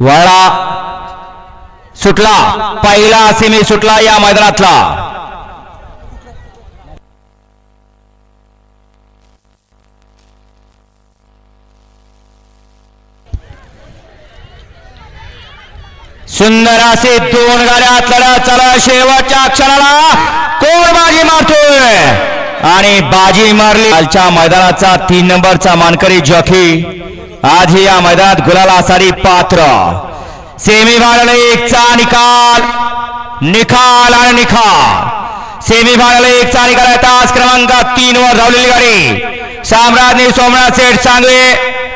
वळा सुटला. पहिला सेमी सुटला या मैदानातला. सुंदर असे दोन गाड्यात लढा चला शेवटच्या क्षणाला. कोण बाजी मारतोय? आणि बाजी मारली. कालच्या मैदानाचा तीन नंबरचा मानकरी जॉकी. आज या मैदानात गुलाला सारी पात्र. सेमी फायनल एकचा निकाल. निकाल आणि निकाल सेमी फायनल एकचा निकाल आहे. तास क्रमांक तीन वर धावलेली गाडी. साम्राज्ञी Somnath Seth Sangave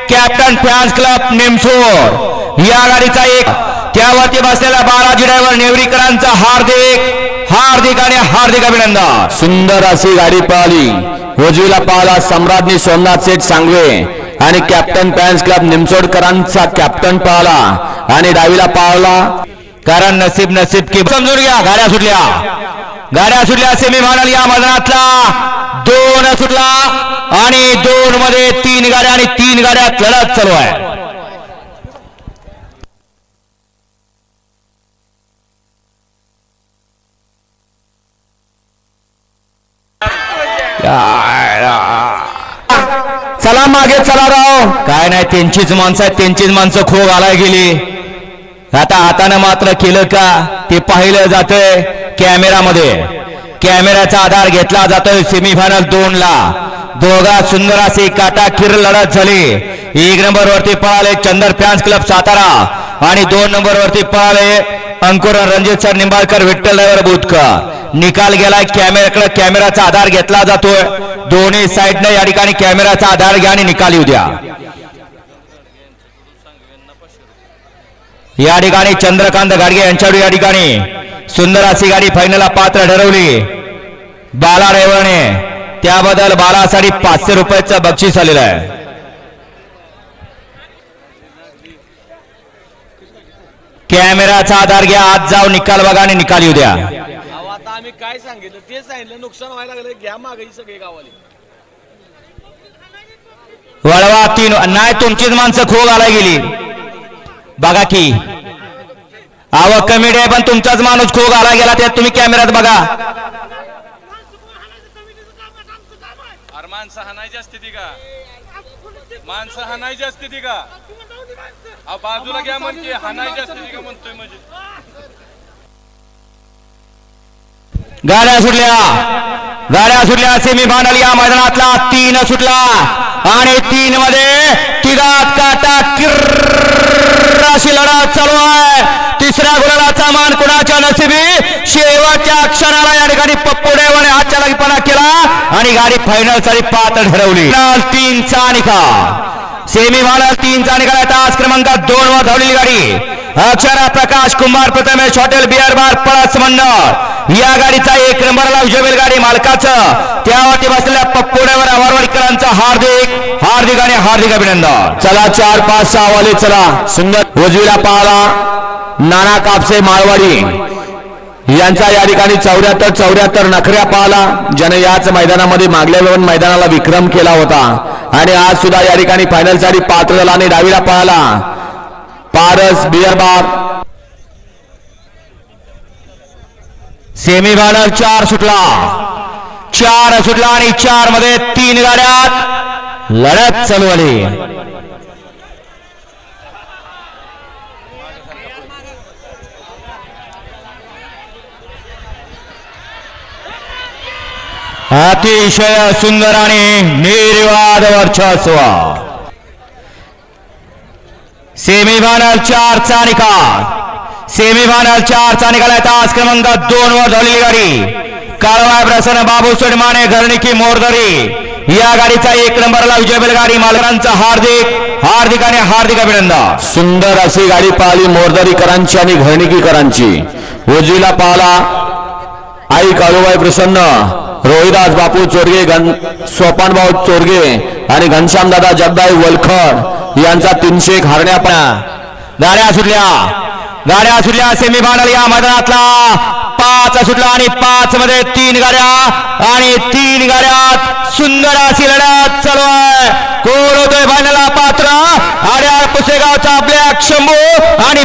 captain fans club Nimsor. या गाडीचा एक. त्यावरती बसलेला बालाजी ड्रायव्हर नेवरीकरांचा हार्दिक हार्दिक आणि हार्दिक अभिनंदन. सुंदर अशी गाडी पळाली उजवीला पाहला सम्राज्ञी सोमनाथ सेठ सांगवे. आणि कॅप्टन पॅन्स क्लब निमसोडकरांचा कॅप्टन पळाला आणि डावीला पळाला कारण नसीब नसीब की समजून घ्या गाड्या सुटल्या. गाड्या सुटल्या सेमी फायनल या मैदानातला. दोन सुटला आणि दोन मध्ये तीन गाड्या आणि तीन गाड्यात लढत चालू आहे. मागे चला राव. काय नाही त्यांचीच माणसं आहेत त्यांचीच माणसं खो घालाय गेली. आता हातानं मात्र केलं का ते पाहिलं जातंय कॅमेरामध्ये. कॅमेऱ्याचा आधार घेतला जातोय सेमीफायनल दोन ला. दोघा सुंदर असे काटाकीर लढत झाली. एक नंबर वरती पळाले चंदर फॅन्स क्लब सातारा आणि दोन नंबर वरती पळाले अंकुर रणजित सर निंबाळकर विठ्ठल ड्रायव्हर बुधकर निकाल गेलाय कॅमेऱ्याकडे कॅमेराचा आधार घेतला जातोय. दोन्ही साईडने या ठिकाणी कॅमेराचा आधार घ्या आणि निकाल येऊ द्या. या ठिकाणी चंद्रकांत गाडगे यांच्यावर या ठिकाणी सुंदर अशी गाडी फायनलला पात्र ठरवली. बाला ड्रायव्हरने त्याबद्दल बालासाठी पाचशे रुपयाचं बक्षीस आलेलं आहे. कॅमेराचा आधार घ्या आज जाऊ निकाल बघा आणि निकाल येऊ द्या. आम्ही काय सांगितलं ते सांगितलं नुकसान व्हायला लागलं घ्या मागे ही सगळे गावाले वळवा तीन नाही तुमचीच माणसं खो घालाय गेली. बघा की. आवक कमी आहे पण तुमचाच माणूस खो घाला गेला त्यात तुम्ही कॅमेऱ्यात बघा. अरे माणसं हाणायची असते ती का? माणसं हाणायची असते ती का? अहो बाजूला घ्या म्हणते हाणायची असते ती का म्हणतोय गाड्या सुटल्या. गाड्या सुटल्या. सेमी फायनल या मैदानातला तीन सुटला. आणि तीन मध्ये तिघात काटा किर्राशी लढत चालू आहे. तिसऱ्या गुलाचा मान कुणाच्या नसिबी शेवटच्या क्षणाला या ठिकाणी पप्पू डेवाने हातच्या लगीपणा केला आणि गाडी फायनलसाठी पात्र ठरवली. तीनचा निकाल. सेमी फायनल तीनचा निकाल आहे. तास क्रमांक दोन वर धावलेली गाडी. Akshara Prakash Kumbhar Prathamesh hotel beer bar Palas मंडळ. या गाडीचा एक नंबरला विजय गाडी मालकाचं. त्यावरती बसलेल्या पप्पुड्यावर अवारवाडीकरांचं हार्दिक हार्दिक आणि हार्दिक अभिनंदन. चला चार पाच सहा वाले चला. सुंदर उजवीला पाहला नाना कापसे माळवाडी. यांचा या ठिकाणी चौऱ्याहत्तर चौऱ्याहत्तर नखऱ्या पाहला. ज्याने याच मैदानामध्ये मागल्या दोन मैदानाला विक्रम केला होता. आणि आज सुद्धा या ठिकाणी फायनलसाठी पात्र झाला आणि डावीला पाहला. Paras beer bar semi final चार सुटला. चार सुटला आणि चारमध्ये तीन गाड्यात लढत चालू आली अतिशय सुंदर आणि निर्वाद वर्चस्व. सेमीफायनल चारचा निकाल. सेमीफायनल चारचा निकाल आहे तास क्रमांक दोन वर झालेली गाडी. काळवाय प्रसन्न बाबू सोडमाने घरणिकी मोरदरी. या गाडीचा एक नंबरला विजय गाडी मालकांचा हार्दिक हार्दिक आणि हार्दिक अभिनंदन. सुंदर अशी गाडी पाहिली मोरदरीकरांची आणि घरणिकीकरांची. उजवीला पाहला आई काळूबाई प्रसन्न रोहिदास बापू चोरगे घन सोपान भाऊ चोरगे आणि घनश्याम दादा जगदाई वलखड यांचा तीनशे एक हारण्या पण गाड्या सुटल्या. गाड्या सुटल्या सेमीफायनल या मैदानातला. पाच सुटला आणि पाच मध्ये तीन गाड्या. आणि तीन गाड्यात सुंदर अशी लढ्यात चालू आहे. कोण होतोय फायनला पात्र? आड्याळ पुसेगावचा ब्लॅक शंभू आणि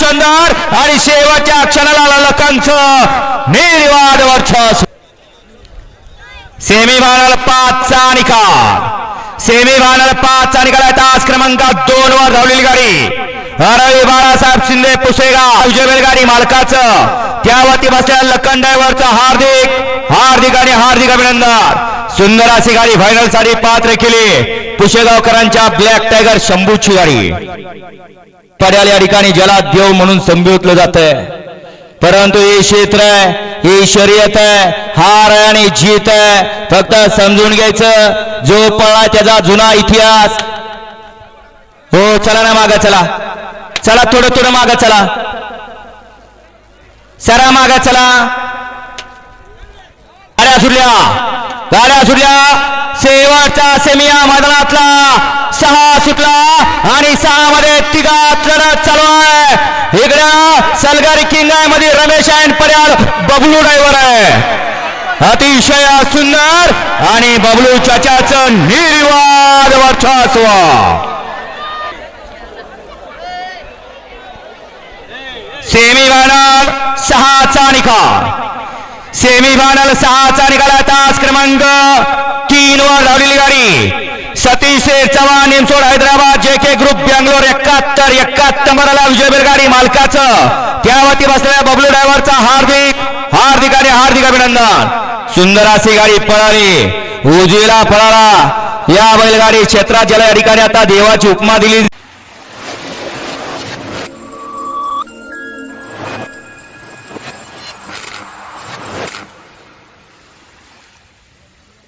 चंदर आणि शेवटच्या क्षणाला लखनच निर्वाद वर्ष सेमी फायनल पाचचा निकाल. सेमी फायनल पाचचा निकाल आहे. तास क्रमांक दोन वर धावलेली गाडी. रवी बाळासाहेब शिंदे पुसेगाव विजय बैलगाडी मालकाचं. त्यावरती बसलेल्या लखन ड्रायव्हरचं हार्दिक हार्दिक आणि हार्दिक अभिनंदन. सुंदर अशी गाडी फायनलसाठी पात्र केली. पुशेगावकरांच्या ब्लॅक टायगर शंभूची गाडी. पड्याल या ठिकाणी ज्याला देव म्हणून संबोधलं जात परंतु हे क्षेत्र आहे ही शर्यत आहे हार आहे आणि जीत आहे. फक्त समजून घ्यायचं जो पळा त्याचा जुना इतिहास. हो चला ना माग चला. चला थोडं थोडं माग चला. सरा माग चला. गाड्या सुटल्या गाड्या सुटल्या शेवटचा सेमिया मैदानातला. सहा सुटला आणि सहा मध्ये तिघात लढत चालू आहे. इकडं सलगारी किंग आहे मध्ये रमेश आहे आणि पर्याल बबलू ड्रायव्हर आहे. अतिशय सुंदर आणि बबलू चाचाचं निर्वाद वर्चस्व. सेमी फायनल सहाचा निकाल. सेमी फायनल सहाचा निकाल तास क्रमांक तीन वर धावलेली गाडी. सतीश चव्हाण निमसोड हैदराबाद जे के ग्रुप बँगलोर एकाहत्तर एकाहत्तरला विजय गाडी मालकाचं. त्यावरती बसलेल्या बबलू ड्रायव्हरचा हार्दिक हार्दिक आणि हार्दिक अभिनंदन. सुंदर अशी गाडी पळाली. उजीला पळाला. या बैलगाडी क्षेत्रात ज्याला या ठिकाणी आता देवाची उपमा दिली